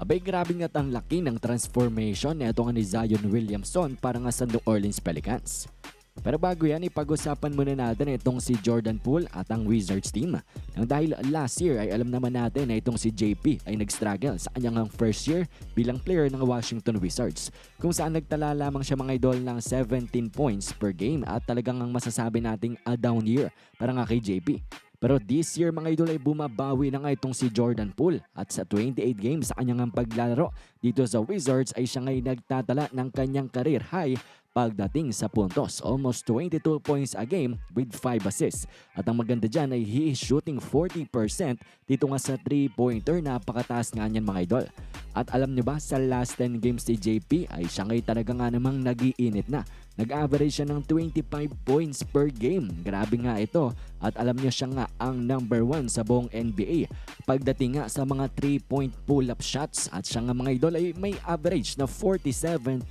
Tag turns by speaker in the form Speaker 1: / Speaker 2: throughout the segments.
Speaker 1: Abay grabe nga ang laki ng transformation na ito nga ni Zion Williamson para nga sa New Orleans Pelicans. Pero bago yan, ipag-usapan muna natin itong si Jordan Poole at ang Wizards team. Nang dahil last year ay alam naman natin na itong si JP ay nag-struggle sa kanyang first year bilang player ng Washington Wizards. Kung saan nagtala lamang siya mga idol ng 17 points per game at talagang ang masasabi nating a down year para nga kay JP. Pero this year mga idol ay bumabawi na nga itong si Jordan Poole at sa 28 games sa kanyang paglalaro dito sa Wizards ay siya ngay nagtatala ng kanyang career high pagdating sa puntos. Almost 22 points a game with 5 assists. At ang maganda dyan ay he is shooting 40% dito nga sa 3-pointer. Napakataas nga niyan mga idol. At alam nyo ba sa last 10 games ni JP ay siya ngay talaga nga namang nagiinit na. Nag-average siya ng 25 points per game. Grabe nga ito. At alam niyo siya nga ang number 1 sa buong NBA. Pagdating nga sa mga 3-point pull-up shots at siya nga mga idol ay may average na 47.3%.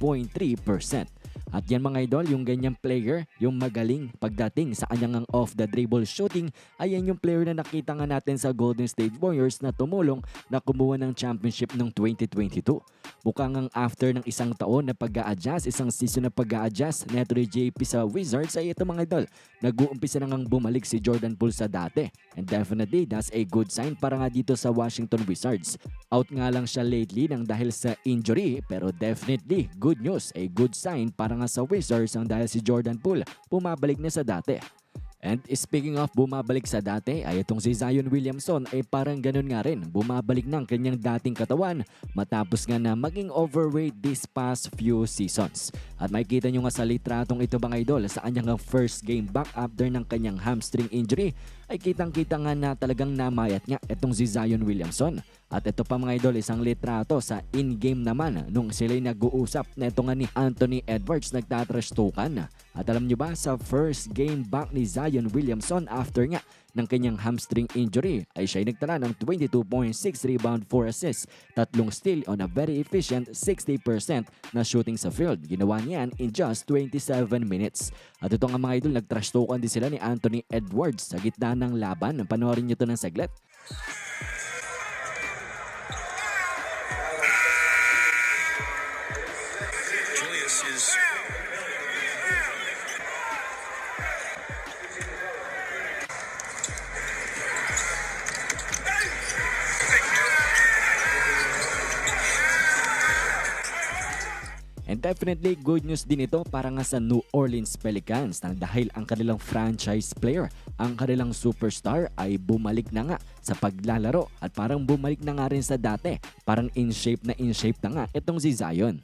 Speaker 1: At yan mga idol, yung ganyang player, yung magaling pagdating sa kanyang off the dribble shooting, ay yan yung player na nakita nga natin sa Golden State Warriors na tumulong na kumuha ng championship ng 2022. Mukhang ang after ng isang taon na pag adjust isang season na pag adjust neto JP sa Wizards ay ito mga idol, nag-uumpisa na ngang bumalik si Jordan Poole sa dati. And definitely, that's a good sign para nga dito sa Washington Wizards. Out nga lang siya lately nang dahil sa injury, pero definitely, good news, a good sign para nga sa Wizards ang dahil si Jordan Poole bumabalik na sa dati. And speaking of bumabalik sa dati, ay itong si Zion Williamson ay parang ganun nga rin. Bumabalik ng kanyang dating katawan matapos nga na maging overweight this past few seasons. At makikita nyo nga sa litratong ito mga idol sa kanyang first game back after ng kanyang hamstring injury ay kitang-kita nga na talagang namayat nga itong si Zion Williamson. At ito pa mga idol, isang litrato sa in-game naman nung sila'y nag-uusap na ito nga ni Anthony Edwards nagtatrastukan. At alam nyo ba, sa first game back ni Zion Williamson after nga ng kanyang hamstring injury ay siya'y nagtala ng 22.6 rebound 4 assists, tatlong steal on a very efficient 60% na shooting sa field. Ginawa niyan in just 27 minutes. At ito nga mga idol, nagtrastukan din sila ni Anthony Edwards sa gitna ng laban. Panoorin nyo to ng saglit.
Speaker 2: Julius is
Speaker 1: And definitely good news din ito para nga sa New Orleans Pelicans nang dahil ang kanilang franchise player, ang kanilang superstar ay bumalik na nga sa paglalaro at parang bumalik na nga rin sa dati. Parang in shape na in shape na nga itong si Zion.